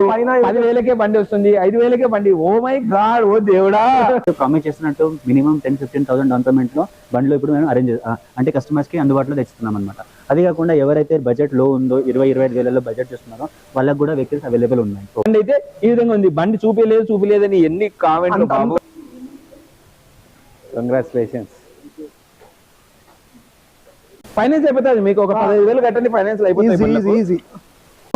పైన పది వేలకే బండి వస్తుంది ఐదు వేలకే బండి. ఓ మై గాడ్ ఓ దేవుడా. ప్రామిస్ చేస్తున్నట్టు minimum ten fifteen thousand down పేమెంట్లో బండ్లు ఇప్పుడు మేము అరేంజ్ అంటే కస్టమర్స్కి అందుబాటులో తెచ్చుతున్నాం అనమాట అది కాకుండా ఎవరైతే బడ్జెట్లో ఉందో ఇరవై ఇరవై ఐదు వేలలో బడ్జెట్ చేస్తున్నారో వాళ్ళకి కూడా వెహికల్స్ అవైలబుల్ ఉన్నాయి. బండి అయితే ఈ విధంగా ఉంది. బండి చూపించలేదు చూపించలేదని ఎన్ని కామెంట్లు బాబు. కంగ్రాచులేషన్స్ ఫైనాన్స్ అయిపోతుంది మీకు ఒక పదహైదు వేలు కట్టండి ఫైనాన్స్ అయిపోతుంది ఈజీ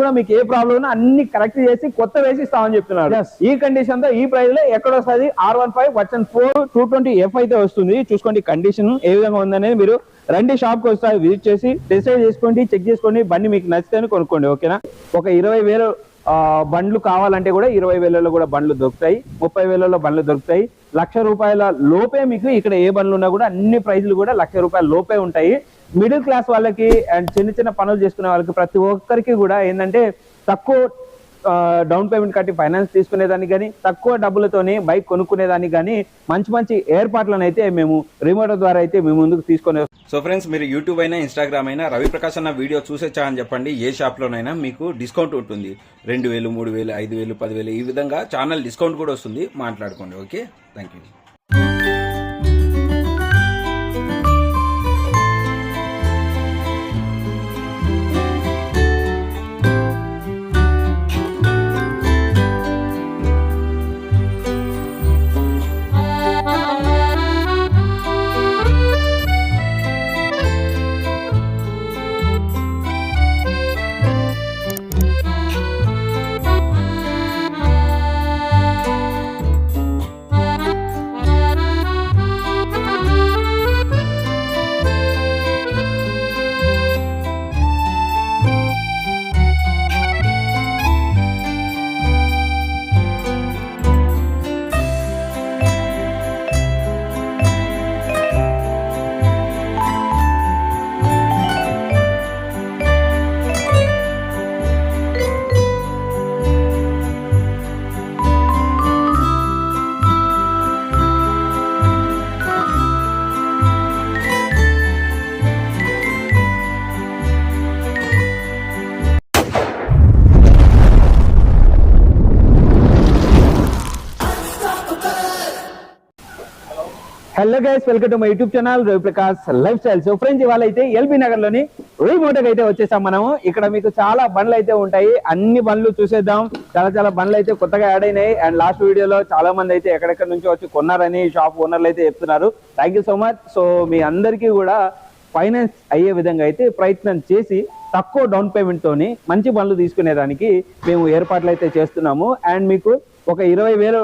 కూడా మీకు ఏ ప్రాబ్లం ఉన్నా అన్ని కరెక్ట్ చేసి కొత్త వేసి ఇస్తామని చెప్తున్నారు. ఈ కండిషన్తో ఈ ప్రైస్లో ఎక్కడ వస్తుంది? R one five version four two twenty F అయితే వస్తుంది. చూసుకోండి కండిషన్ ఏ విధంగా ఉందనేది మీరు రండి షాప్కి వస్తారు విజిట్ చేసి డిసైడ్ చేసుకోండి చెక్ చేసుకోండి బండి మీకు నచ్చితే కొనుక్కోండి ఓకేనా ఒక ఇరవై వేలు బండ్లు కావాలంటే కూడా ఇరవై వేలలో కూడా బండ్లు దొరుకుతాయి ముప్పై వేలలో బండ్లు దొరుకుతాయి. లక్ష రూపాయల లోపే మీకు ఇక్కడ ఏ బండ్లు ఉన్నా కూడా అన్ని ప్రైజ్లు కూడా లక్ష రూపాయల లోపే ఉంటాయి. మిడిల్ క్లాస్ వాళ్ళకి అండ్ చిన్న చిన్న పనులు చేసుకునే వాళ్ళకి ప్రతి ఒక్కరికి కూడా ఏంటంటే తక్కువ డౌన్ పేమెంట్ కట్టి ఫైనాన్స్ తీసుకునేదానికి కానీ తక్కువ డబ్బులతోని బైక్ కొనుక్కునేదానికి కానీ మంచి మంచి ఏర్పాట్లను అయితే మేము రిమోట్ ద్వారా అయితే మేము ముందుకు తీసుకొని సో ఫ్రెండ్స్ మీరు యూట్యూబ్ అయినా ఇన్స్టాగ్రామ్ అయినా రవి ప్రకాష్ అన్న వీడియో చూసేచ్చా అని చెప్పండి. ఏ షాప్లోనైనా మీకు డిస్కౌంట్ ఉంటుంది. రెండు వేలు మూడు వేలు ఐదు వేలు పదివేలు ఈ విధంగా ఛానల్ డిస్కౌంట్ కూడా వస్తుంది. మాట్లాడుకోండి okay thank you hello guys welcome to my YouTube channel Ravi Prakash lifestyle so friends ఇవాళ అయితే ఎల్బీ నగర్లోని రీమోటోకి అయితే వచ్చేసాం మనము. ఇక్కడ మీకు చాలా బండ్లు అయితే ఉంటాయి. అన్ని బండ్లు చూసేద్దాం. చాలా చాలా బండ్లు అయితే కొత్తగా యాడ్ అయినాయి. అండ్ లాస్ట్ వీడియోలో చాలా మంది అయితే ఎక్కడెక్కడ నుంచి వచ్చి కొన్నారని షాప్ ఓనర్లు అయితే చెప్తున్నారు. Thank you so much so మీ అందరికీ కూడా ఫైనాన్స్ అయ్యే విధంగా అయితే ప్రయత్నం చేసి తక్కువ డౌన్ పేమెంట్ తోని మంచి బండ్లు తీసుకునేదానికి మేము ఏర్పాట్లు అయితే చేస్తున్నాము. అండ్ మీకు ఒక ఇరవై వేలు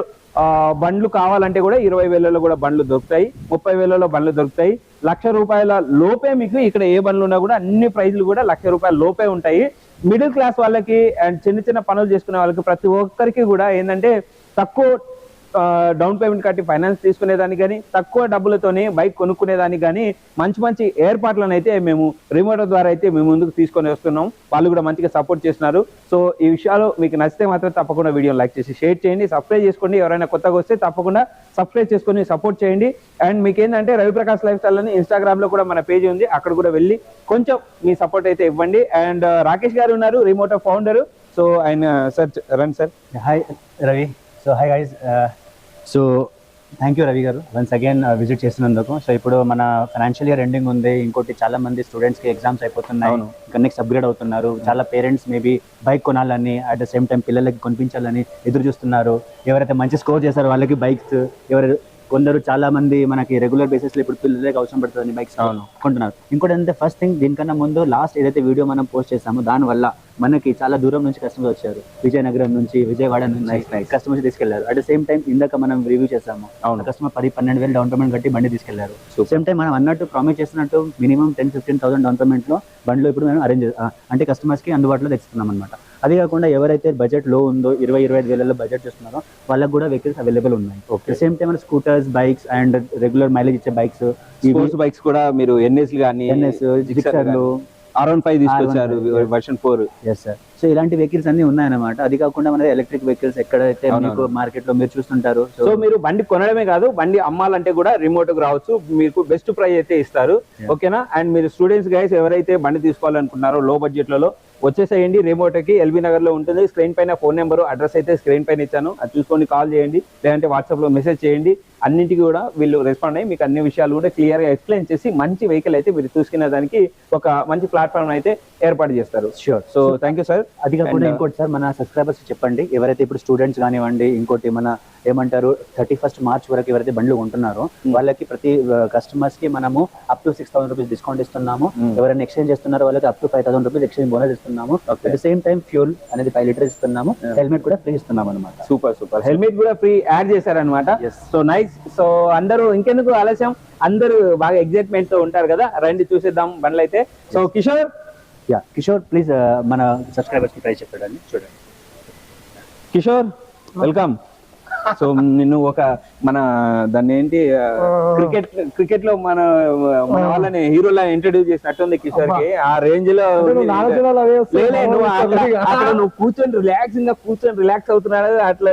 బండ్లు కావాలంటే కూడా ఇరవై వేలలో కూడా బండ్లు దొరుకుతాయి ముప్పై వేలలో బండ్లు దొరుకుతాయి. లక్ష రూపాయల లోపే మీకు ఇక్కడ ఏ బండ్లు ఉన్నా కూడా అన్ని ప్రైజ్లు కూడా లక్ష రూపాయల లోపే ఉంటాయి. మిడిల్ క్లాస్ వాళ్ళకి అండ్ చిన్న చిన్న పనులు చేసుకునే వాళ్ళకి ప్రతి ఒక్కరికి కూడా ఏంటంటే తక్కువ డౌన్ పేమెంట్ కట్టి ఫైనాన్స్ తీసుకునేదానికి కానీ తక్కువ డబ్బులతోనే బైక్ కొనుక్కునేదానికి కానీ మంచి మంచి ఏర్పాట్లను అయితే మేము రిమోట్ ద్వారా అయితే మేము ముందుకు తీసుకొని వస్తున్నాం. వాళ్ళు కూడా మంచిగా సపోర్ట్ చేస్తున్నారు. సో ఈ విషయాలు మీకు నచ్చితే మాత్రం తప్పకుండా వీడియో లైక్ చేసి షేర్ చేయండి. సబ్స్క్రైబ్ చేసుకోండి. ఎవరైనా కొత్తగా వస్తే తప్పకుండా సబ్స్క్రైబ్ చేసుకొని సపోర్ట్ చేయండి. అండ్ మీకు ఏంటంటే రవిప్రకాష్ లైఫ్ స్టైల్ అని ఇన్స్టాగ్రామ్లో కూడా మన పేజ్ ఉంది. అక్కడ కూడా వెళ్ళి కొంచెం మీ సపోర్ట్ అయితే ఇవ్వండి. అండ్ రాకేష్ గారు ఉన్నారు రిమోట్ ఫౌండర్ సో ఆయన సార్ రండి sir hi Ravi so hi guys so thank you Ravi గారు. వన్స్ అగైన్ విజిట్ చేసినందుకు. సో ఇప్పుడు మన ఫైనాన్షియల్ ఇయర్ ఎండింగ్ ఉంది. ఇంకోటి చాలా మంది స్టూడెంట్స్కి ఎగ్జామ్స్ అయిపోతున్నాయి. ఇంకా నెక్స్ట్ అప్గ్రేడ్ అవుతున్నారు. చాలా పేరెంట్స్ మేబీ బైక్ కొనాలని అట్ ద సేమ్ టైం పిల్లలకి కొనిపించాలని ఎదురు చూస్తున్నారు. ఎవరైతే మంచి స్కోర్ చేశారో వాళ్ళకి బైక్స్ ఎవరు కొందరు చాలా మంది మనకి రెగ్యులర్ బేసిస్లో ఇప్పుడు పిల్లలకి అవసరం పడుతుంది బైక్స్. కొంటున్నారు. ఇంకోటి ఏంటంటే ఫస్ట్ థింగ్ దీనికన్నా ముందు లాస్ట్ ఏదైతే వీడియో మనం పోస్ట్ చేసామో దాని వల్ల మనకి చాలా దూరం నుంచి కస్టమర్స్ వచ్చారు. విజయనగరం నుంచి విజయవాడ నుంచి కస్టమర్స్ తీసుకెళ్ళారు. అట్ ద సేమ్ టైం ఇందాక మనం రివ్యూ చేసాము. కస్టమర్ పది పన్నెండు వేలు డౌన్ పేమెంట్ కట్టి బండి తీసుకెళ్ళారు. సేమ్ టైం మనం అన్నట్టు ప్రామిస్ చేసినట్టు minimum ten fifteen thousand down పేమెంట్లో బండ్లు ఇప్పుడు మేము అరేంజ్ అంటే కస్టమర్స్కి అందుబాటులో తెచ్చుతున్నాం అనమాట అది కాకుండా ఎవరైతే బడ్జెట్లో ఉందో ఇరవై ఇరవై ఐదు వేలలో బడ్జెట్ చేస్తున్నారో వాళ్ళకి కూడా వెహికల్స్ అవైలబుల్ ఉన్నాయి. Okay. Same time scooters bikes and regular mileage ఇచ్చే బైక్స్ బైక్స్ కూడా మీరు ఎన్ఎస్ కానీ ఎన్ఎస్ జిక్సర్లు ఆర్ వన్ ఫైవ్ తీసుకొచ్చారు R15. Version four yes sir so ఇలాంటి వెహికల్స్ అన్ని ఉన్నాయన్నమాట అది కాకుండా మన ఎలక్ట్రిక్ వెహికల్స్ ఎక్కడైతే. మీకు మార్కెట్లో మీరు చూస్తుంటారు సో మీరు బండి కొనడమే కాదు బండి అమ్మాలంటే కూడా రిమోట్కు రావచ్చు మీకు బెస్ట్ ప్రైస్ అయితే ఇస్తారు. ఓకేనా అండ్ మీరు స్టూడెంట్స్ గైస్ ఎవరైతే బండి తీసుకోవాలనుకున్నారో లో బడ్జెట్లలో వచ్చేసేయండి. రేమోటోకి ఎల్బీ నగర్లో ఉంటుంది. స్క్రీన్ పైన ఫోన్ నెంబర్ అడ్రస్ అయితే స్క్రీన్ పైన ఇచ్చాను. అది చూసుకొని కాల్ చేయండి. లేదంటే వాట్సాప్లో మెసేజ్ చేయండి. అన్నింటికి కూడా వీళ్ళు రెస్పాండ్ అయ్యి మీకు అన్ని విషయాలు కూడా క్లియర్గా ఎక్స్ప్లెయిన్ చేసి మంచి వెహికల్ అయితే మీరు చూసుకునే దానికి ఒక మంచి ప్లాట్ఫామ్ అయితే ఏర్పాటు చేస్తారు. Sure. So thank you sir అది కాకుండా ఇంకోటి సార్ మన సబ్స్క్రైబర్స్ చెప్పండి. ఎవరైతే ఇప్పుడు స్టూడెంట్స్ కానివ్వండి ఇంకోటి మన ఏమంటారు థర్టీ ఫస్ట్ మార్చ్ వరకు ఎవరైతే బండ్లు కొంటున్నారో వాళ్ళకి ప్రతి కస్టమర్స్కి మనము up to six thousand rupees discount ఇస్తున్నాము. ఎవరైనా ఎక్స్చేంజ్ చేస్తున్నారో వాళ్ళకి up to five thousand rupees exchange bonus ఇస్తున్నాము. At the same time fuel అనేది ఫైవ్ లీటర్స్ ఇస్తున్నాము. హెల్మెట్ కూడా ఫ్రీ ఇస్తున్నాం అనమాట సూపర్ సూపర్ హెల్మెట్ కూడా ఫ్రీ యాడ్ చేశారనమాట. సో నైస్ సో అందరూ ఇంకెందుకు ఆలస్యం? అందరూ బాగా ఎగ్జైట్మెంట్తో ఉంటారు కదా? రండి చూసేద్దాం బండ్లు అయితే so Kishore? Yeah Kishore please మన సబ్స్క్రైబర్స్కి ప్రైస్ చెప్పండి చూడండి. కిషోర్ వెల్కమ్ సో నిన్ను ఒక మన దాన్ని ఏంటి క్రికెట్ క్రికెట్లో మన మన వాళ్ళని హీరోలా ఇంట్రడ్యూస్ చేసినట్టుంది కిషోర్కి ఆ రేంజ్లో నువ్వు కూర్చొని రిలాక్సింగ్గా కూర్చొని రిలాక్స్ అవుతున్నాడు అట్లా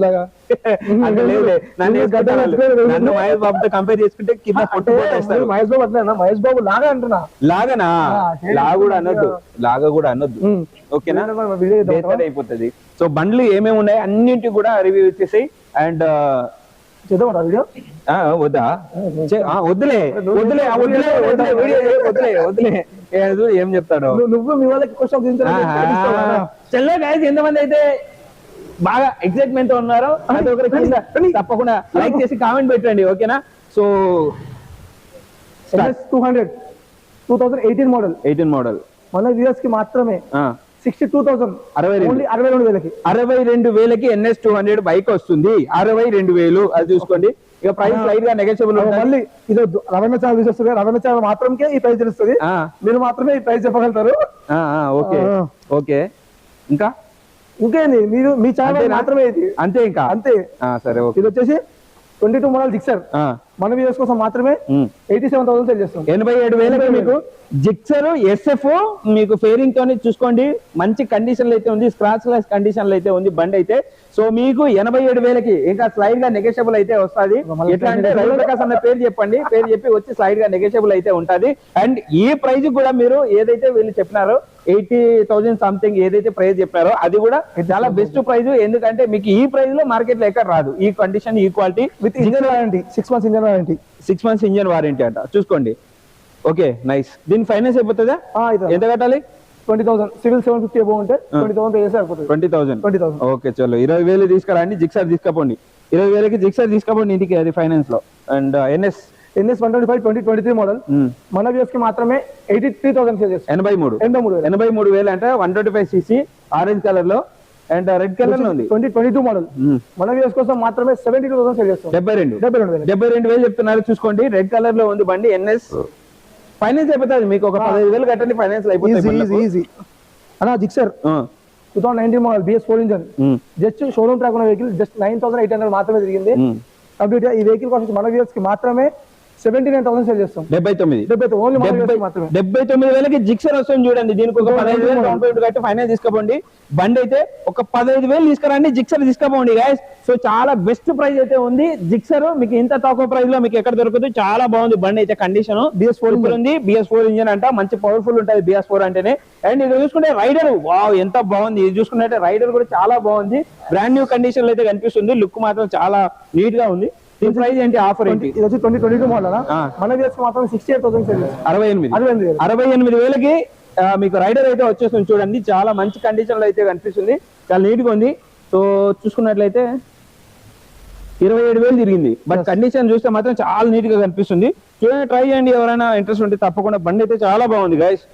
లాగా. నన్ను మహేష్ బాబుతో కంపేర్ చేసుకుంటే కింద మహేష్ బాబు అట్లా మహేష్ బాబు లాగా అంటున్నా. లాగనా? ఆ, హేళన లా కూడా అనొద్దు. లాగా కూడా అనొద్దు. ఓకేనా. బేతార్ అయిపోతుంది. సో బండ్లు ఏమేమి ఉన్నాయి అన్నింటి కూడా రివ్యూ ఇచ్చేసాయి అండ్ వద్దా? వద్దులే. వద్దులే వద్దులే వద్దులే వద్దులే ఏం చెప్తాడు? నువ్వు- మీ వాళ్ళకి క్వశ్చన్ చెల్లె గాయస్ ఎంతమంది అయితే బాగా ఎక్సైట్మెంట్ ఉన్నారో తప్పకుండా లైక్ చేసి కామెంట్ పెట్టండి ఓకేనా? So two hundred two thousand eighteen model eighteen model మన వ్యూయర్స్కి మాత్రమే. Sixty two thousand. అరవై. ఓన్లీ అరవై రెండు వేలకి. అరవై రెండు వేలకి ఎన్ఎస్ టూ హండ్రెడ్ బైక్ వస్తుంది. అరవై రెండు వేలు అది చూసుకోండి. ఇక ప్రైస్ లైట్గా నెగోషియబుల్ మళ్ళీ ఇది. రవణ ఛానల్ చూసేస్తుంది రవణ ఛానల్ మాత్రమే ఈ ప్రైస్ తెలుస్తుంది. మీరు మాత్రమే ఈ ప్రైస్ చెప్పగలుగుతారు. ఓకే. ఓకే. ఇంకా? ఇంకేంది? మీరు మీ ఛానల్? మాత్రమే ఇది. అంతే ఇంకా? అంతే. సరే ఓకే. ఇది వచ్చేసి ట్వంటీ టూ మోడల్ ఆ, మన వ్యూయర్స్ కోసం మాత్రమే. ఎయిటీ సెవెన్ థౌసండ్ సేల్ చేస్తాం. ఎనభై ఏడు వేలకి మీకు జిక్సర్ ఎస్ఎఫ్ మీకు ఫేరింగ్ తోని చూసుకోండి. మంచి కండిషన్లు అయితే ఉంది స్క్రాచ్ లెస్ కండిషన్లు అయితే ఉంది బండి అయితే. సో మీకు ఎనభై ఏడు వేలకి ఇంకా స్లైడ్గా నెగోషియబుల్ అయితే వస్తుంది. ఎట్లా అంటే రవి ప్రకాశ్ అన్న పేరు చెప్పండి. పేరు చెప్పి వచ్చి స్లైడ్గా నెగోషియబుల్ అయితే ఉంటది. అండ్ ఈ ప్రైజ్ కూడా మీరు ఏదైతే వీళ్ళు చెప్పినారో ఎయిటీ థౌసండ్ సంథింగ్ ఏదైతే ప్రైస్ చెప్పారో అది కూడా చాలా బెస్ట్ ప్రైజ్ ఎందుకంటే మీకు ఈ ప్రైస్లో మార్కెట్లో ఎక్కడ రాదు. ఈ కండిషన్ ఈ quality with engine warranty six months engine warranty six months engine warranty అంట. చూసుకోండి. ఓకే నైస్ దీని ఫైనాన్స్ అయిపోతుందా? ఎంత కట్టాలి? Twenty thousand CIBIL seven fifty above ఉంటే ట్వంటీ థౌసండ్ అయిపోతుంది twenty thousand twenty thousand okay చలో. ఇరవై వేలు తీసుకురండి జిక్సర్ తీసుకపోండి. ఇరవై వేలకి జిక్సర్ తీసుకపోండి ఇంటికి అది ఫైనాన్స్లో. And NS NS one twenty five twenty twenty three model మన వ్యూస్కి మాత్రమే ఎయిటీ త్రీ థౌసండ్ సేల్ చేస్తాం ఎనభై మూడు. ఎనభై మూడు వేలు. ఎనభై మూడు వేలు అంటే one twenty five CC orange కలర్లో అండ్ రెడ్ కలర్లో ఉంది. Twenty twenty two model. మన వ్యూస్ కోసం మాత్రమే సెవెంటీ టూ థౌసండ్ సేల్ చేస్తాం. డెబ్బై రెండు. డెబ్బై రెండు వేలు. డెబ్బై రెండు వేలు చెప్తున్నారు చూసుకోండి. రెడ్ కలర్లో ఉంది బండి ఎన్ఎస్ ఫైనాన్స్ అయిపోతుంది మీకు ఒక పదహైదు వేలు కట్టండి ఫైనాన్స్ అయిపోతుంది ఈజీ అన్నా Gixxer two thousand nineteen model BS four engine just showroom track ఉన్న vehicle just nine thousand eight hundred మాత్రమే తిరిగింది. కంప్లీట్ ఈ వెహికల్ కాస్ట్ మన వ్యూస్కి మాత్రమే సెవెంటీ నైన్ థౌసండ్ సేల్ చేస్తాం. డెబ్బై తొమ్మిది. డెబ్బై ఓన్లీ మాత్రమే. డెబ్బై తొమ్మిది వేలకి జిక్సర్ వస్తుంది చూడండి దీనికి ఒక పదహైదు వేలు డౌన్ పేమెంట్ కట్టి ఫైనాన్స్ తీసుకోపోండి. బండి అయితే ఒక పదహైదు వేలు తీసుకురండి జిక్సర్ తీసుకోపోండి గాయస్ సో చాలా బెస్ట్ ప్రైస్ అయితే ఉంది. జిక్సర్ మీకు ఇంత తక్కువ ప్రైస్లో మీకు ఎక్కడ దొరకదు చాలా బాగుంది బండి అయితే కండిషన్ బిఎస్ ఫోర్ ఉంది. బిఎస్ ఫోర్ ఇంజన్ అంట మంచి పవర్ఫుల్ ఉంటుంది బిఎస్ ఫోర్ అంటేనే. అండ్ ఇది చూసుకుంటే రైడర్ వావ్ ఎంత బాగుంది. ఇది చూసుకుంటే రైడర్ కూడా చాలా బాగుంది. బ్రాండ్ న్యూ కండిషన్లో అయితే కనిపిస్తుంది. లుక్ మాత్రం చాలా నీట్గా ఉంది. దీని ప్రైస్ ఏంటి? ఆఫర్ ఏంటి? ఇది వచ్చి ట్వంటీ ట్వంటీ టూ మోడల్. మన కి మాత్రం సిక్స్టీ ఎయిట్ థౌసండ్ చేస్తాం. అరవై ఎనిమిది. అరవై ఎనిమిది అరవై ఎనిమిది వేలకి మీకు రైడర్ అయితే వచ్చేస్తుంది చూడండి. చాలా మంచి కండిషన్లో అయితే కనిపిస్తుంది. చాలా నీట్గా ఉంది. సో చూసుకున్నట్లయితే ఇరవై ఏడు వేలు తిరిగింది. బట్ కండిషన్ చూస్తే మాత్రం చాలా నీట్గా కనిపిస్తుంది. చూడండి ట్రై చేయండి. ఎవరైనా ఇంట్రెస్ట్ ఉంటే తప్పకుండా బండి అయితే చాలా బాగుంది గైస్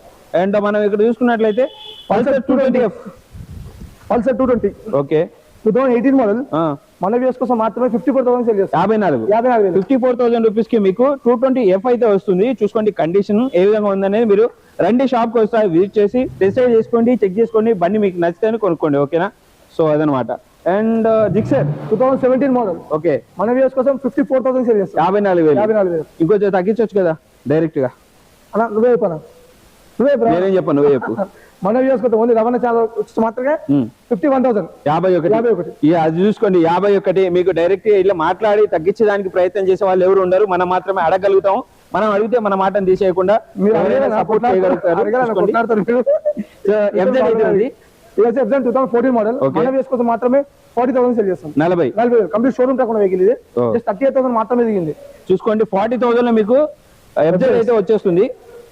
అండ్ మనం ఇక్కడ చూసుకున్నట్లయితే Pulsar two twenty F Pulsar two twenty okay two thousand eighteen model మన వ్యూస్ కోసం మాత్రమే ఫిఫ్టీ ఫోర్ థౌసండ్ సేల్ చేస్తాం. యాభై నాలుగు. యాభై నాలుగు. ఫిఫ్టీ ఫోర్ థౌసండ్ రూపీస్కి మీకు టూ ట్వంటీ ఎఫ్ అయితే వస్తుంది. చూసుకోండి కండిషన్ ఏ విధంగా ఉందనేది మీరు రండి షాప్కి వస్తారు విజిట్ చేసి డిసైడ్ చేసుకోండి చెక్ చేసుకోండి. బండి మీకు నచ్చితే కొనుక్కోండి ఓకేనా సో అదనమాట. And Gixxer two thousand seventeen model okay మన వ్యూస్ కోసం ఫిఫ్టీ ఫోర్ థౌసండ్ సేల్ చేస్తాం. యాభై నాలుగు వేలు. యాభై నాలుగు వేలు. ఇంకొంచెం తగ్గించవచ్చు కదా డైరెక్ట్గా. అన్న నువ్వే నువ్వే? నేనేం చెప్పను నువ్వే చెప్పు. మన కోసం ఓన్లీ రవాణా వచ్చి మాత్రమే. ఫిఫ్టీ వన్ థౌసండ్ యాభై ఒకటి. యాభై ఒకటి. అది చూసుకోండి యాభై ఒకటి. మీకు డైరెక్ట్ ఇట్లా మాట్లాడి తగ్గించడానికి ప్రయత్నం చేసే వాళ్ళు ఎవరు ఉండరు. మనం మాత్రమే అడగలుగుతాం. మనం అడిగితే మన మాటను తీసేయకుండా కొట్లాడతారు. చేయగలుగుతారు. Two thousand fourteen model. మన మాత్రమే ఫార్టీ థౌసండ్ సెల్ చేస్తాం. నలభై. నలభై కంప్లీట్ షోరూమ్ ఉన్న వెహికల్ ఇది. జస్ట్ థర్టీ ఎయిట్ థౌసండ్ మాత్రమే దిగింది. చూసుకోండి ఫార్టీ థౌసండ్లో మీకు ఎఫ్జెడ్ అయితే వచ్చేస్తుంది.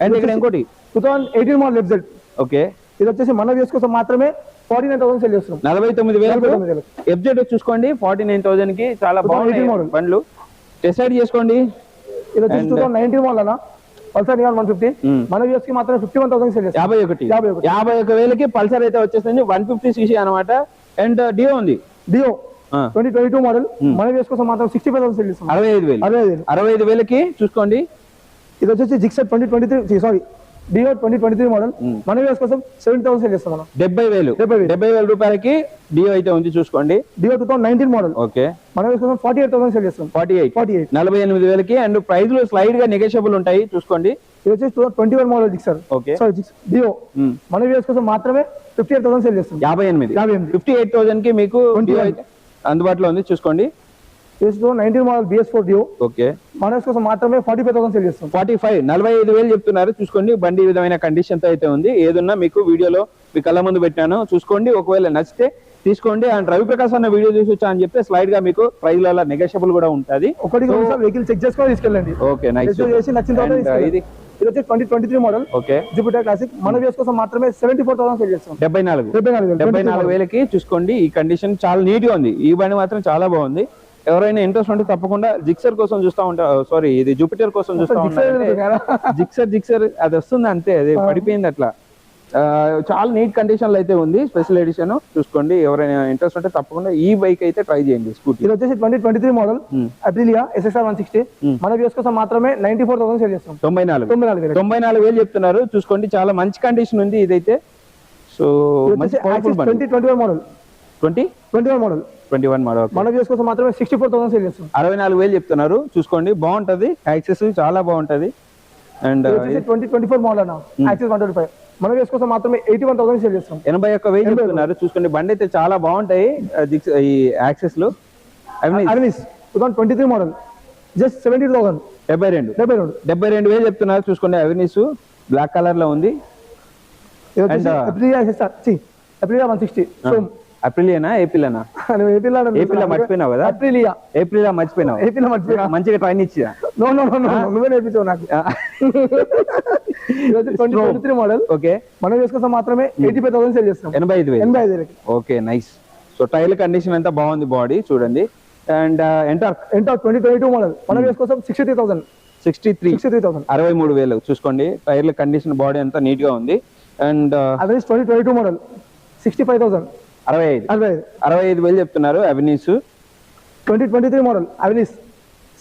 అండ్ ఇక్కడ ఇంకోటి. Two thousand eighteen model exact okay. ఇది వచ్చేసి మన వేస్ కోసం మాత్రమే ఫార్టీ నైన్ థౌసండ్ సెల్ చేస్తున్నాం. నలభై తొమ్మిది వేలకు. ఎఫ్జెడ్ చూసుకోండి ఫార్టీ నైన్ థౌసండ్కి చాలా 2018 బాగున్నాయి model. బండ్లు. డిసైడ్ చేసుకోండి. ఇది వచ్చేసి టూ థౌసండ్ నైన్టీన్ మోడల్ అన్న. Pulsar neon one fifty. మన వ్యూస్కి మాత్రం ఫిఫ్టీ వన్ థౌసండ్ సెల్ యాభై ఒకటి. యాభై ఒకటి. యాభై ఒక వేలకి పల్సర్ అయితే వచ్చేస్తుంది వన్ ఫిఫ్టీ సీసీ అనమాట అండ్ డియో ఉంది. Dio twenty twenty two model మన వ్యూస్ కోసం మాత్రం సిక్స్టీ ఫైవ్ థౌసండ్ సెల్ చేస్తాం అరవై ఐదు వేలు. అరవై ఐదు అరవై ఐదు వేలకి చూసుకోండి. ఇది వచ్చేసి Gixxer twenty twenty three sorry Dio twenty twenty three model మన వ్యూస్ కోసం సెవెంటీ థౌసండ్ సెల్ చేస్తాం మనం. డెబ్బై వేలు. డెబ్బై వేలు. డెబ్బై వేల రూపాయలకి డియో అయితే ఉంది చూసుకోండి. Dio two thousand nineteen model okay. మన వ్యూస్ కోసం ఫార్టీ ఎయిట్ థౌసండ్ సెల్ చేస్తాం. ఫార్టీ ఎయిట్ ఫార్టీ ఎయిట్ నలభై ఎనిమిది వేలకి అండ్ ప్రైస్లో స్లైడ్గా నెగోషియబుల్ ఉంటాయి చూసుకోండి. ఇది వచ్చేసి twenty one model Gixxer okay. Sorry Dio. మన వ్యూస్ కోసం మాత్రమే ఫిఫ్టీ ఎయిట్ థౌసండ్ సెల్ చేస్తాం. యాభై ఎనిమిది. యాభై ఎనిమిది. ఫిఫ్టీ ఎయిట్ థౌసండ్కి మీకు 21. డియో అయితే అందుబాటులో ఉంది చూసుకోండి. Nineteen model BS four Dio okay మన వ్యూస్ కోసం మాత్రమే ఫార్టీ ఫైవ్ థౌసండ్ సెల్ చేస్తాం. ఫార్టీ ఫైవ్ నలభై ఐదు వేలు చెప్తున్నారు. చూసుకోండి బండి ఈ విధమైన కండిషన్తో అయితే ఉంది. ఏదున్నా మీకు వీడియోలో మీ కళ్ళ ముందు పెట్టాను. చూసుకోండి ఒకవేళ నచ్చితే తీసుకోండి. అండ్ రవి ప్రకాశ్ అన్న వీడియో చూసి వచ్చా అని చెప్తే స్లైడ్గా మీకు ప్రైస్లలో నెగోషియబుల్ కూడా ఉంటుంది. సార్లు వెహికల్ చెక్ చేసుకొని తీసుకెళ్ళండి. ఓకే నైస్ నచ్చిన తర్వాత తీసుకెళ్ళండి. ఇది ఇది వచ్చి twenty twenty three model okay Jupiter classic మన వ్యూస్ కోసం మాత్రమే సెవెంటీ ఫోర్ థౌసండ్ సెల్ చేస్తాం. డెబ్బై నాలుగు. డెబ్బై నాలుగు. డెబ్బై 23 నాలుగు. వేలకి చూసుకోండి. ఈ కండిషన్ చాలా నీట్గా ఉంది. ఈ బండి మాత్రం చాలా బాగుంది. ఎవరైనా ఇంట్రెస్ట్ ఉంటే తప్పకుండా జిక్సర్ కోసం చూస్తా ఉంటారు సారీ ఇది జూపిటర్ కోసం చూస్తా ఉంటారు. జిక్సర్ జిక్సర్ అది వస్తుంది అంతే అది పడిపోయింది అట్లా. చాలా నీట్ కండిషన్లో అయితే ఉంది స్పెషల్ ఎడిషన్. చూసుకోండి ఎవరైనా ఇంట్రెస్ట్ ఉంటే తప్పకుండా ఈ బైక్ అయితే ట్రై చేయండి స్కూటీ. ఇది వచ్చేసి twenty twenty three model. Aprilia SSR one sixty. మన వ్యూస్ కోసం మాత్రమే నైన్టీ ఫోర్ థౌసండ్ సెల్ చేస్తాం. తొంభై నాలుగు. తొంభై నాలుగు వేలు. తొంభై నాలుగు వేలు చెప్తున్నారు చూసుకోండి చాలా మంచి కండిషన్ ఉంది ఇదైతే. So twenty twenty one model twenty? Twenty one model twenty one model మన వ్యూస్ కోసం మాత్రమే సిక్స్టీ ఫోర్ థౌసండ్ సెల్ చేస్తాం అరవై నాలుగు వేలు చెప్తున్నారు. చూసుకోండి బాగుంటది. యాక్సెస్ చాలా బాగుంటది. And twenty twenty four model అన్న. యాక్సిస్ వన్ ట్వంటీ ఫైవ్ మన వ్యూస్ కోసం మాత్రమే ఎయిటీ వన్ థౌసండ్ సెల్ చేస్తాం ఎనభై ఒక్క వేలు చెప్తున్నారు. చూసుకోండి బండి అయితే చాలా బాగుంటాయి ఈ యాక్సెస్లో అవి అర్నిస్ two thousand twenty three model just seventy thousand డెబ్బై రెండు. డెబ్బై రెండు. డెబ్బై రెండు వేలు చెప్తున్నారు. చూసుకోండి అవినీస్ బ్లాక్ కలర్లో ఉంది. వన్ సిక్స్టీ సో అప్రిలియనా ఏపిల్నా? నువ్వు ఏపీలో ఏపీలో మర్చిపోయినావు కదా? అప్రిలియా. ఏప్రిల్ మర్చిపోయినావు? ఏపీలో మర్చిపోయినా. మంచిగా ట్రైన్ ఇచ్చా నో నో నో నువ్వే నేర్పించావు నాకు. Twenty twenty three model okay. మనం వేసుకొస్తాం మాత్రమే ఎయిటీ ఫైవ్ థౌసండ్ సేల్ చేస్తాం. ఎనభై ఐదు ఎనభై ఐదు okay nice so tyre condition అంతా బాగుంది బాడీ చూడండి. అండ్ ఎంటర్ ఎంత ట్వంటీ ట్వంటీ టూ మోడల్ మనం వేసుకొస్తాం sixty three thousand sixty three sixty three thousand అరవై మూడు వేలు. చూసుకోండి. టైర్ల కండిషన్ బాడీ అంతా నీట్గా ఉంది. అండ్ అదే twenty twenty two model sixty five thousand అరవై ఐదు. అరవై ఐదు. అరవై ఐదు వేలు చెప్తున్నారు Avenis twenty twenty three model Avenis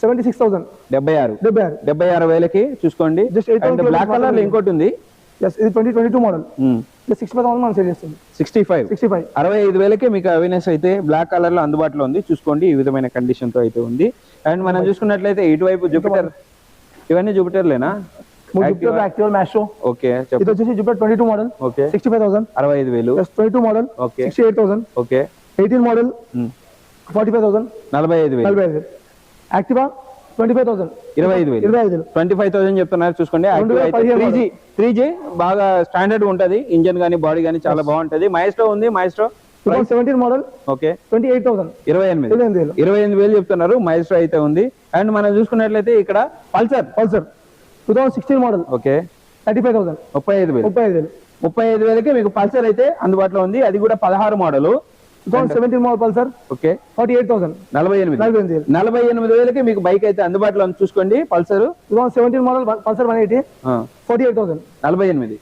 seventy six thousand. డెబ్బై ఆరు. డెబ్బై ఆరు. డెబ్బై ఆరు వేలకి చూసుకోండి. Just eight thousand black colour ఇంకోటి ఉంది. ఎస్ ఇది twenty twenty two model sixty five thousand మనం సేల్ చేస్తుంది సిక్స్టీ ఫైవ్ సిక్స్టీ ఫైవ్ అరవై ఐదు వేలకే మీకు అవేర్నెస్ అయితే బ్లాక్ కలర్లో అందుబాటులో ఉంది. చూసుకోండి ఈ విధమైన కండిషన్తో అయితే ఉంది. అండ్ మనం చూసుకున్నట్లయితే ఇటువైపు జూపిటర్ ఇవన్నీ జూపిటర్లేనా జూపిటర్ యాక్టివ్ మ్యాషో ఓకే ఇది వచ్చేసి Jupiter twenty two model okay sixty five thousand అరవై ఐదు వేలు. Twenty two model okay sixty eight thousand okay eighteen model forty five thousand నలభై ఐదు వేలు. నలభై ఐదు యాక్టివా ట్వంటీ ఫైవ్ థౌసండ్ ఇరవై ఐదు వేలు. ఇరవై ఐదు ట్వంటీ ఫైవ్ థౌసండ్ చెప్తున్నారు చూసుకోండి. త్రీ జీ త్రీ జీ బాగా స్టాండర్డ్ ఉంటది. ఇంజన్ గానీ బాడీ గానీ చాలా బాగుంటది. మైస్ట్రో ఉంది Maestro seventeen model okay twenty eight thousand ఇరవై ఎనిమిది. ఇరవై ఎనిమిది వేలు. చెప్తున్నారు. మైస్ట్రో అయితే ఉంది. అండ్ మనం చూసుకున్నట్లయితే ఇక్కడ Pulsar Pulsar two thousand sixteen model okay. Thirty five thousand. ముప్పై ఐదు వేలు. ముప్పై ఐదు వేలు. ముప్పై ఐదు వేలకి మీకు పల్సర్ అయితే అందుబాటులో ఉంది. అది కూడా పదహారు model two thousand seventeen model Pulsar. Okay. Forty eight thousand. నలభై ఎనిమిది. నలభై ఎనిమిది నలభై ఎనిమిది వేలకి మీకు బైక్ అయితే అందుబాటులో ఉంది. చూసుకోండి. Pulsar. Two thousand seventeen model Pulsar one eighty. Forty eight thousand. నలభై ఎనిమిది.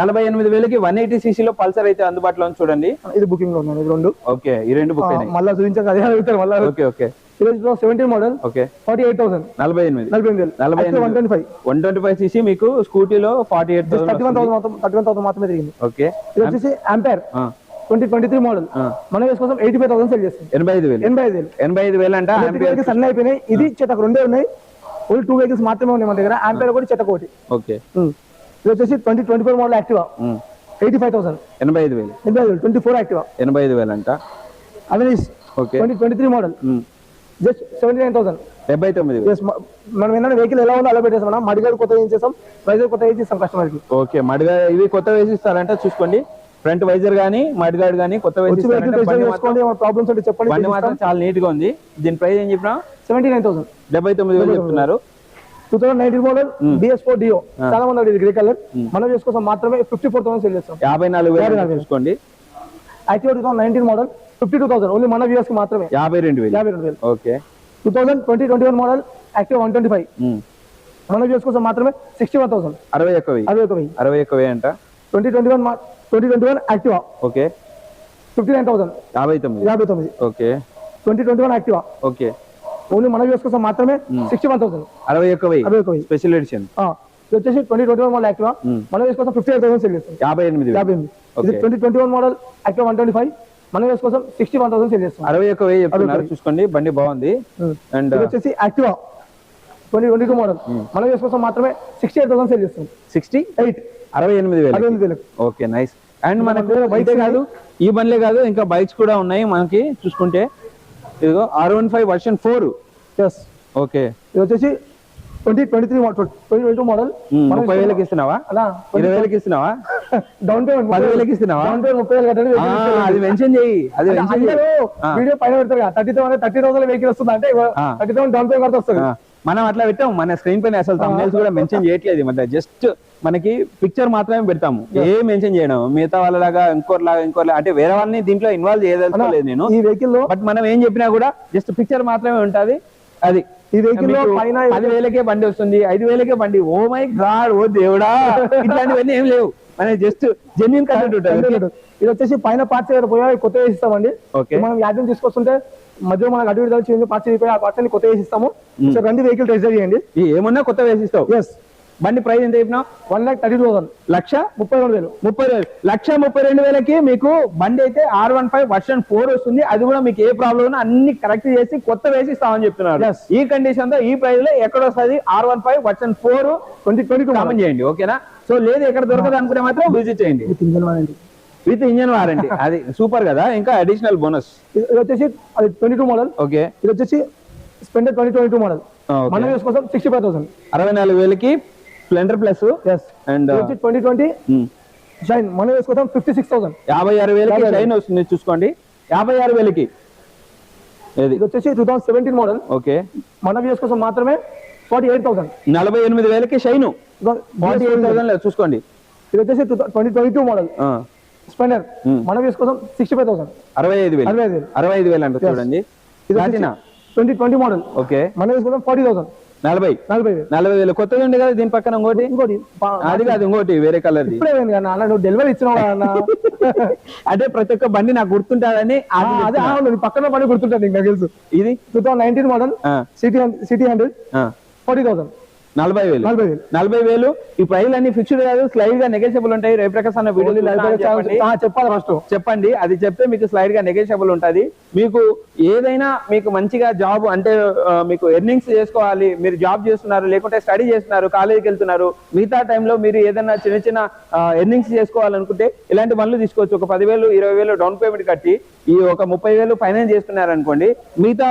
నలభై ఎనిమిది వేలకి వన్ ఎయిటీ సీసీలో పల్సర్ అయితే అందుబాటులో ఉంది చూడండి. ఇది బుకింగ్లో ఉన్నాను ఇది రెండు. ఓకే. ఈ రెండు బుక్ మళ్ళీ చూపించాక అదే అడుగుతారు మళ్ళీ okay okay. Seventeen model okay. Forty eight thousand. నలభై ఎనిమిది. నలభై ఎనిమిది. నలభై one twenty five one twenty five CC మీకు స్కూటీలో forty eight thirty one thousand మొత్తం థర్టీ వన్ థౌసండ్ మాత్రమే తిరిగింది. ఓకే. ఇది వచ్చేసి ఆంపైర్ ఆ, ట్వంటీ ట్వంటీ త్రీ మోడల్. మన కోసం ఎయిటీ ఫైవ్ థౌసండ్ సెల్ చేస్తుంది. ఎనభై ఐదు వేలు. ఎనభై ఐదు వేలు. ఎనభై ఐదు వేలు అంట అన్నీ అయిపోయినాయి. ఇది రెండే ఉన్నాయి. ఓన్లీ టూ వెహికల్స్ మాత్రమే ఉన్నాయి మన దగ్గర. ఆంపైర్ కూడా చెత్తకు ఒకటి. ఓకే. ఇది వచ్చేసి twenty twenty four model Activa. Eighty five thousand. ఎనభై ఐదు వేలు. ఎనభై ఐదు ట్వంటీ ఫోర్ యాక్టివా ఎనభై ఐదు వేలు అంట okay. Twenty twenty three model. Just seventy nine thousand డెబ్బై తొమ్మిది. మనం ఏంటంటే వెహికల్ ఎలా ఉందో అలా పెట్టేసాం మనం మడిగాడు కొత్త ఏం చేసాం వైజాగ్ కొత్త చేస్తాం కస్టమర్కి? ఓకే మడిగా ఇవి కొత్త వేసి ఇస్తారంటే చూసుకోండి. ఫ్రంట్ వైజర్ గానీ మడిగాడు గానీ కొత్త వేసి ప్రాబ్లమ్స్ ఉంటే చెప్పండి బండి మాత్రం చాలా నీట్గా ఉంది. దీని ప్రైస్ ఏం చెప్పినా? సెవెంటీ నైన్ థౌసండ్ డెబ్బై తొమ్మిది వేలు. చెప్తున్నారు two thousand nineteen model BS four Dio చాలా మంది గ్రే కలర్ మనం చేసుకోసం మాత్రమే ఫిఫ్టీ ఫోర్ థౌసండ్ సేల్ చేస్తాం. యాభై నాలుగు వేలు. చూసుకోండి. Active two thousand nineteen model fifty two thousand only మన వ్యూస్కి మాత్రమే. యాభై రెండు వేలు. యాభై రెండు వేలు. Okay. Two thousand twenty twenty one model active one twenty five. మన వ్యూస్ కోసం మాత్రమే సిక్స్టీ వన్ థౌసండ్ అరవై ఒక్క వెయ్యి. అరవై ఒక వెయ్యి. అరవై ఒక్క వెయ్యి అంట? Twenty twenty one twenty twenty one Activa? Okay. Fifty nine thousand. యాభై తొమ్మిది. యాభై తొమ్మిది. Okay. Twenty twenty one Activa? Okay. Only మన వ్యూస్ కోసం మాత్రమే సిక్స్టీ వన్ థౌసండ్ అరవై ఒక్క వెయ్యి. అరవై ఒక వెయ్యి. Special edition. వచ్చేసి twenty twenty one model Activa? మన వ్యూస్ కోసం ఫిఫ్టీ ఎయిట్ థౌసండ్ సేల్ చేస్తాం. యాభై ఎనిమిది యాభై ఎనిమిది. ఇది twenty twenty one model active one twenty five మన కోసం సిక్స్టీ వన్ థౌసండ్ సేల్ చేస్తాం అరవై ఒక్క వెయ్యి చూసుకోండి బండి బాగుంది. అండ్ ఇది వచ్చేసి Activa twenty twenty two model మన కోసం మాత్రమే సిక్స్టీ ఎయిట్ థౌసండ్ సేల్ చేస్తాం సిక్స్టీ ఎయిట్ అరవై ఎనిమిది అరవై వేలు ఎనిమిది వేలకు. ఓకే నైస్ అండ్ మనకు దగ్గర bikes కాదు ఈ బండ్లే కాదు ఇంకా బైక్స్ కూడా ఉన్నాయి మనకి చూసుకుంటే. ఇదిగో R one five version four S okay ఇది వచ్చేసి twenty twenty three twenty twenty two model ముప్పై వేలకి ఇస్తున్నావా? అలా ఇరవై వేలకి ఇస్తున్నావా? డౌన్ పేమెంట్ పది వేలకి ఇస్తున్నావా? డౌన్ పేమెంట్ ముప్పై వేలు కట్టండి అది మెన్షన్ చేయి అది. వీడియో పైన పెడతారు thirty thousand thirty thousand vehicle వస్తుంది అంటే. థర్టీ థౌసండ్ డౌన్ పేమెంట్ కడితే వస్తుంది మనం అట్లా పెట్టాం మన స్క్రీన్ పైన అసలు తమ్నేల్స్ కూడా మెన్షన్ చేయట్లేదు మధ్య. జస్ట్ మనకి పిక్చర్ మాత్రమే పెడతాము. ఏ మెన్షన్ చేయడం మిగతా వాళ్ళలాగా ఇంకోలాగా ఇంకోలా అంటే వేరే వాళ్ళని దీంట్లో ఇన్వాల్వ్ చేయదలుచుకోలేదు నేను. ఈ వెహికల్లో బట్ మనం ఏం చెప్పినా కూడా జస్ట్ పిక్చర్ మాత్రమే ఉంటది. అది. ఈ వెహికల్లో పైన పది వేలకే బండి వస్తుంది ఐదు వేలకే బండి. ఓ మై గాడ్ ఓ దేవుడా! ఇట్లాంటివన్నీ ఏం లేవు. మన జస్ట్ జెన్యున్ కంటెంట్ ఉంటుంది. ఇది వచ్చేసి పైన పార్ట్స్ ఏదైనా పోయా కొత్త వేసిస్తామండి. మనం యాడ్యం తీసుకొస్తుంటే మధ్యలో మనకు అటు ఇటు చేంజ్ పార్ట్స్ అయిపోయి ఆ పార్ట్స్ కొత్త వేసిస్తాము సో రండి వెహికల్ టెస్ట్ చేయండి. ఏమన్నా కొత్త వేసిస్తావు ఎస్ బండి ప్రైస్ ఎంత చెప్పినావు వన్ లాక్ థర్టీ థౌసండ్ లక్ష ముప్పై రెండు వేలు. ముప్పై వేలు. లక్ష ముప్పై రెండు వేలకి మీకు బండి అయితే R one five version four వస్తుంది. అది కూడా మీకు ఏ ప్రాబ్లం ఉన్నా అన్ని కరెక్ట్ చేసి కొత్త వేసి ఇస్తామని చెప్తున్నారు. ఈ కండిషన్తో ఈ ప్రైస్లో ఎక్కడ వస్తుంది? R one five version four twenty twenty two common చేయండి ఓకేనా? సో లేదు ఎక్కడ దొరకదు అనుకునే మాత్రం విజిట్ చేయండి. విత్ ఇంజన్ వారంటీ అది సూపర్ కదా. ఇంకా అడిషనల్ బోనస్ ఇది వచ్చేసి అది ట్వంటీ టూ మోడల్ ఓకే. ఇది వచ్చేసి Splendor twenty twenty two model. మన కోసం సిక్స్టీ ఫైవ్ థౌసండ్ అరవై నాలుగు వేలకి Splendor plus and twenty twenty Shine మన యూస్ కోసం ఫిఫ్టీ సిక్స్ థౌసండ్ యాభై ఆరు వేలకి. షైన్ వస్తుంది చూసుకోండి. యాభై ఆరు వేలకి. ఇది వచ్చేసి two thousand seventeen model okay. మన వ్యూస్ కోసం మాత్రమే ఫార్టీ ఎయిట్ థౌసండ్ నలభై ఎనిమిది వేలకి షైను ఫార్టీ ఎయిట్ థౌసండ్ లేదు చూసుకోండి. ఇది వచ్చేసి twenty twenty two model Splendor. మన వ్యూస్ కోసం సిక్స్టీ ఫైవ్ థౌసండ్ అరవై ఐదు వేలు. అరవై ఐదు వేలు. అరవై ఐదు వేలు అంట చూడండి. ఇది ట్వంటీ ట్వంటీ మోడల్ ఓకే. మన వ్యూస్ కోసం ఫార్టీ థౌసండ్ నలభై. నలభై వేలు. నలభై వేలు. కొత్తది ఉంది కదా దీని పక్కన ఇంకోటి? ఇంకోటి. అది కాదు ఇంకోటి వేరే కలర్ది ఇప్పుడే అన్న నువ్వు డెలివరీ ఇచ్చినావు అన్న అంటే ప్రతి ఒక్క బండి నాకు గుర్తుంటాదని అది పక్కన పని గుర్తుంటుంది నీకు తెలుసు. ఇది? Two thousand nineteen model CT CT hundred forty thousand నలభై వేలు. నలభై వేలు. నలభై వేలు. ఈ ప్రైస్ అన్ని ఫిక్స్డ్ కాదు స్లైడ్గా నెగోషియబుల్ ఉంటాయి. రేపు అన్న వీడియో చెప్పాలి ఫస్ట్ చెప్పండి. అది చెప్తే మీకు స్లైడ్గా నెగోషియబుల్ ఉంటది. మీకు ఏదైనా మీకు మంచిగా జాబ్ అంటే మీకు ఎర్నింగ్స్ చేసుకోవాలి మీరు జాబ్ చేస్తున్నారు లేకుంటే స్టడీ చేస్తున్నారు కాలేజీకి వెళ్తున్నారు మిగతా టైంలో మీరు ఏదైనా చిన్న చిన్న ఎర్నింగ్స్ చేసుకోవాలనుకుంటే ఇలాంటి పనులు తీసుకోవచ్చు. ఒక పదివేలు ఇరవై వేలు డౌన్ పేమెంట్ కట్టి ఈ ఒక ముప్పై వేలు ఫైనాన్స్ చేసుకున్నారనుకోండి మిగతా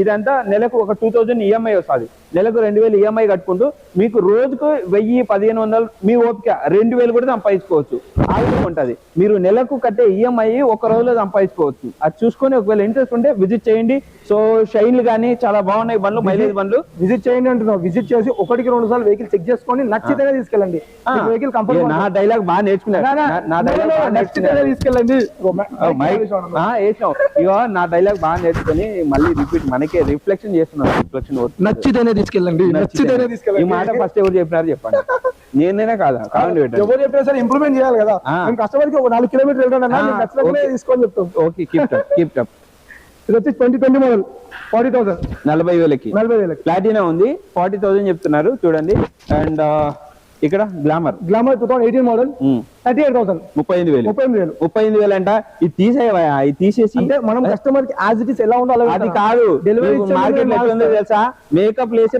ఇదంతా నెలకు ఒక టూ థౌజండ్ ఈఎంఐ వస్తుంది. నెలకు రెండు వేలు ఈఎంఐ కట్టుకుంటూ మీకు రోజుకు వెయ్యి పదిహేను వందలు మీ ఓపిక రెండు వేలు కూడా సంపాదించుకోవచ్చు. ఆ ఉంటుంది. మీరు నెలకు కట్టే ఈఎంఐ ఒక రోజులో సంపాదించుకోవచ్చు. అది చూసుకొని ఒకవేళ ఇంట్రెస్ట్ ఉంటే విజిట్ చేయండి. సో షైన్లు కానీ చాలా బాగున్నాయి బండ్లు మైలేజ్ బండ్లు. విజిట్ చేయండి అంటున్నావు. విజిట్ చేసి ఒకటికి రెండు సార్లు వెహికల్ చెక్ చేసుకొని నచ్చితేనే తీసుకెళ్ళండి. వెహికల్ కంపెనీ నా డైలాగ్ బాగా నేర్చుకున్నారు. నా- నా డైలాగ్ బాగా నచ్చితేనే నేర్చుకున్నారు. తీసుకెళ్ళండి. ఇగో నా డైలాగ్ బాగా నేర్చుకొని మళ్ళీ రిపీట్ మనకే రిఫ్లెక్షన్ చేస్తున్నాను రిఫ్లెక్షన్ నచ్చితేనే తీసుకెళ్ళండి. నచ్చితేనే. ఈ తీసుకెళ్ళండి. మాట ఫస్ట్ ఎవరు చెప్పినారు చెప్పండి. నేనేనా కాదా? కామెంట్ పెట్టండి. ఎవరు చెప్పినా సరే ఇంప్రూవ్మెంట్ చేయాలి కదా. మేము కస్టమర్కి ఒక నాలుగు కిలోమీటర్ వెళ్ళాను. తీసుకొని చెప్తాం. ఓకే కీప్ టప్ కీప్ టప్ ఇది వచ్చి twenty twenty model forty thousand నలభై వేలకి. నలభై వేలకి. ప్లాటినా ఉంది ఫార్టీ థౌసండ్ చెప్తున్నారు చూడండి. అండ్ ఇక్కడ Glamour Glamour two thousand eighteen model thirty eight thousand ముప్పై ఎనిమిది వేలు. ముప్పై ఎనిమిది వేలు. ముప్పై ఎనిమిది వేలు అంట ఇది తీసేవా ఇది తీసేసి అంటే మనం కస్టమర్కి యాజ్ ఇట్ ఇస్ ఎలా ఉందో అది కాదు. డెలివరీ మార్కెట్ తెలుసా? మేకప్ లేసి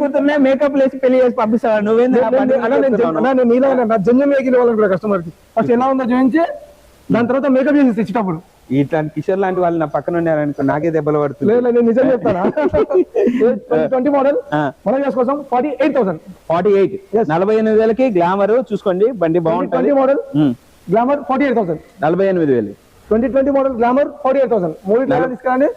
కూతురునే మేకప్ లేసి పెళ్ళి చేసి పంపిస్తావా? నువ్వేంది నా బండి మీద చెప్తున్నావు? నేను నీలా జన్యం వెహికల్ ఇవ్వాలనుకున్నా కస్టమర్కి. ఫస్ట్ ఎలా ఉందో చూపించి దాని తర్వాత మేకప్ చేసి ఇచ్చేటప్పుడు ఇట్లాంటి కిషోర్ లాంటి వాళ్ళు నా పక్కన ఉన్నారనుకో నాకే దెబ్బలు పడుతుంది. లేదు నేను నిజం చెప్తానా? ట్వంటీ మోడల్ కోసం forty eight thousand forty eight నలభై ఎనిమిది వేలకి గ్లామర్ చూసుకోండి బండి బాగుంటుంది. Model Glamour forty eight thousand నలభై ఎనిమిది వేలు. Twenty twenty model Glamour forty eight thousand మూడు తీసుకురండి.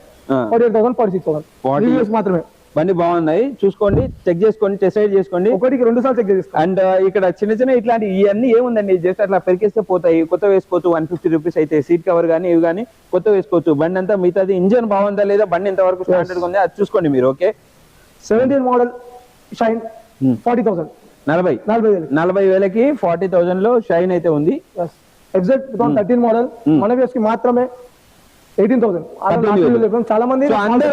Forty eight thousand forty six thousand 40. Reviews మాత్రమే. బండి బాగున్నాయి. చూసుకోండి చెక్ చేసుకోండి టెస్ట్ చేసుకోండి. ఒకటికి రెండు సార్లు చెక్ చేస్తాం అండ్ ఇక్కడ చిన్న చిన్న ఇట్లాంటి ఇవన్నీ ఏముందండి? జస్ట్ అట్లా పెరికేస్తే పోతాయి. కొత్త వేసుకోవచ్చు వన్ ఫిఫ్టీ రూపీస్ అయితే. సీట్ కవర్ కానీ ఇవి కానీ కొత్త వేసుకోవచ్చు. బండి అంతా మిగతాది ఇంజన్ బాగుందా లేదా? బండి ఎంతవరకు స్టాండర్డ్ ఉంది? అది చూసుకోండి మీరు okay? Seventeen model Shine forty thousand నలభై. నలభై వేలు. నలభై వేలకి ఫార్టీ థౌజండ్లో షైన్ అయితే ఉంది. ఎగ్జాక్ట్ థౌసండ్ థర్టీన్ మోడల్ మన మాత్రమే ఎయిటీన్. థౌసండ్ చాలా మంది అందరూ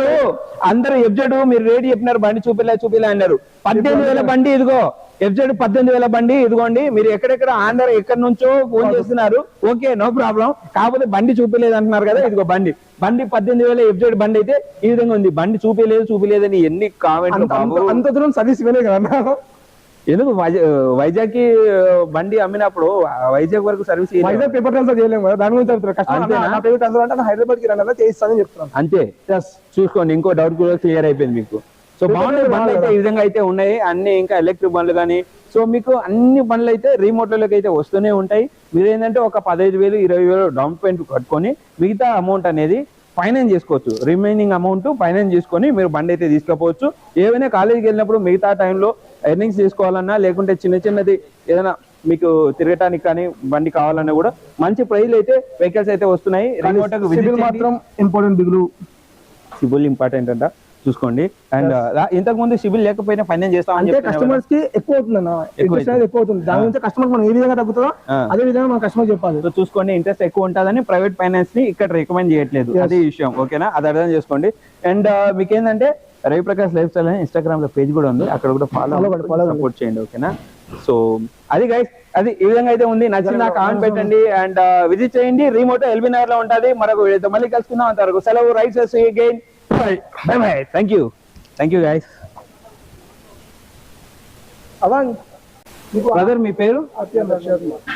అందరూ ఎఫ్జెడ్ మీరు రేట్ చెప్పినారు బండి చూపిలే చూపిలే అన్నారు. పద్దెనిమిది వేల బండి ఇదిగో. ఎఫ్జెడ్ పద్దెనిమిది వేల బండి ఇదిగోండి. మీరు ఎక్కడెక్కడ ఆంధ్ర ఎక్కడి నుంచో ఫోన్ చేస్తున్నారు. Okay no problem. కాకపోతే బండి చూపిలేదు అంటున్నారు కదా ఇదిగో బండి. బండి పద్దెనిమిది వేల ఎఫ్జెడ్ బండి అయితే ఈ విధంగా ఉంది. బండి చూపిలేదు చూపిలేదని ఎన్ని కామెంట్లు అంత- దూరం సర్వీస్ ఇవ్వలే కదా. ఎందుకు వైజాగ్కి బండి అమ్మినప్పుడు వైజాగ్ వరకు సర్వీస్ వైజాగ్ పేపర్ ట్రాన్స్ఫర్ చేయలేము కదా దాని గురించి పేపర్ ట్రాన్స్ఫర్ అంటే హైదరాబాద్కి రండి చేయిస్తానని చెప్తున్నాను అంతే. చూసుకోండి ఇంకో డౌట్ కూడా క్లియర్ అయిపోయింది మీకు. సో బాగున్నాయి బండ్లు అయితే ఈ విధంగా అయితే ఉన్నాయి. అన్ని ఇంకా ఎలక్ట్రిక్ బండ్లు కానీ సో మీకు అన్ని బండ్లు అయితే రీమోట్లలోకి అయితే వస్తూనే ఉంటాయి. మీరు ఏంటంటే ఒక పదహైదు వేలు ఇరవై వేలు డౌన్ పేమెంట్ కట్టుకొని మిగతా అమౌంట్ అనేది ఫైనాన్స్ చేసుకోవచ్చు. రిమైనింగ్ అమౌంట్ ఫైనాన్స్ చేసుకొని మీరు బండి అయితే తీసుకుపోవచ్చు. ఏవైనా కాలేజీకి వెళ్ళినప్పుడు మిగతా టైంలో ఎర్నింగ్స్ చేసుకోవాలన్నా లేకుంటే చిన్న చిన్నది ఏదైనా మీకు తిరగటానికి కానీ బండి కావాలన్నా కూడా మంచి ప్రైజ్లు అయితే వెహికల్స్ అయితే వస్తున్నాయి. మాత్రం ఇంపార్టెంట్ బిగులు సిబిల్ ఇంపార్టెంట్ అంట. చూసుకోండి. అండ్ ఇంతకు ముందు సిబిల్ లేకపోయినా ఫైనాన్స్ చేస్తామని అంటే కస్టమర్స్కి ఎక్కువ అవుతుంది అన్న ఎక్కువ అవుతుంది. దాని గురించి కస్టమర్ మనం ఏ విధంగా తగ్గుతుందో. అదే విధంగా మన కస్టమర్ చెప్పాలి. సో చూసుకోండి ఇంట్రెస్ట్ ఎక్కువ ఉంటుందని ప్రైవేట్ ఫైనాన్స్ని ఇక్కడ రికమెండ్ చేయట్లేదు. అదే విషయం ఓకేనా? అది అర్థం చేసుకోండి. అండ్ మీకు ఏంటంటే రవిప్రకాష్ లైఫ్ స్టైల్ అని ఇన్స్టాగ్రామ్లో పేజ్ కూడా ఉంది. అక్కడ కూడా ఫాలో follow సపోర్ట్ చేయండి ఓకేనా? సో అది గైస్ అది ఈ విధంగా అయితే ఉంది. నచ్చిన కామెంట్ పెట్టండి. అండ్ విజిట్ చేయండి. రిమోట్ ఎల్బీ నగర్లో ఉంటుంది. మరొక వీడియోతో మళ్ళీ కలుసుకుందాం. అంతవరకు సెలవు. Right again bye bye thank you thank you అవా బ్రదర్ మీ పేరు?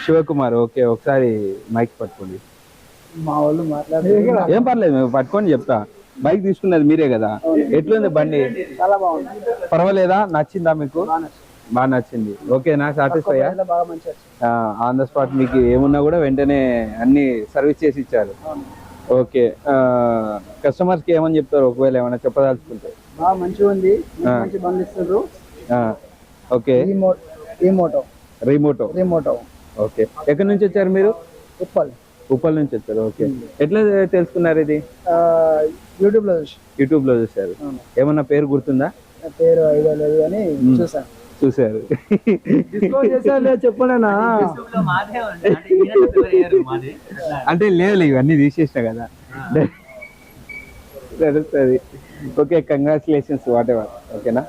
శివకుమార్. ఓకే ఒకసారి మైక్ పట్టుకోండి. మా వాళ్ళు మాట్లాడారు ఏం పర్లేదు మేము పట్టుకొని చెప్తా. బైక్ తీసుకున్నది మీరే కదా. ఎట్లుంది బండి? చాలా బాగుంది. పర్వాలేదా? నచ్చిందా మీకు? బాగా నచ్చింది. ఓకేనా? సాటిస్ఫై ఆన్ ద స్పాట్ మీకు ఏమున్నా కూడా వెంటనే అన్ని సర్వీస్ చేసి ఇచ్చారు. ఓకే. కస్టమర్స్కి ఏమని చెప్తారు? ఒకవేళ ఏమైనా చెప్పదలుచుకుంటే. బాగా మంచిగా ఉంది. ఆ. మంచి బండ్లు ఇస్తున్నారు. ఆ, ఓకే. ఈ మోటో రిమోటో రిమోటో ఓకే. ఎక్కడి నుంచి వచ్చారు మీరు? ఉప్పల్. ఉప్పల్ నుంచి వచ్చారు. ఓకే. ఎట్లా తెలుసుకున్నారు ఇది? యూట్యూబ్లో చూసి యూట్యూబ్లో చూసారు ఏమన్నా పేరు గుర్తుందా? పేరు ఐడియా లేదు అని చూసాను చూసారు చెప్పండి అంటే లేదు ఇవన్నీ తీసేసిన కదా. తెలుస్తుంది. ఓకే కంగ్రాచులేషన్స్ వాట్ ఎవర్ ఓకేనా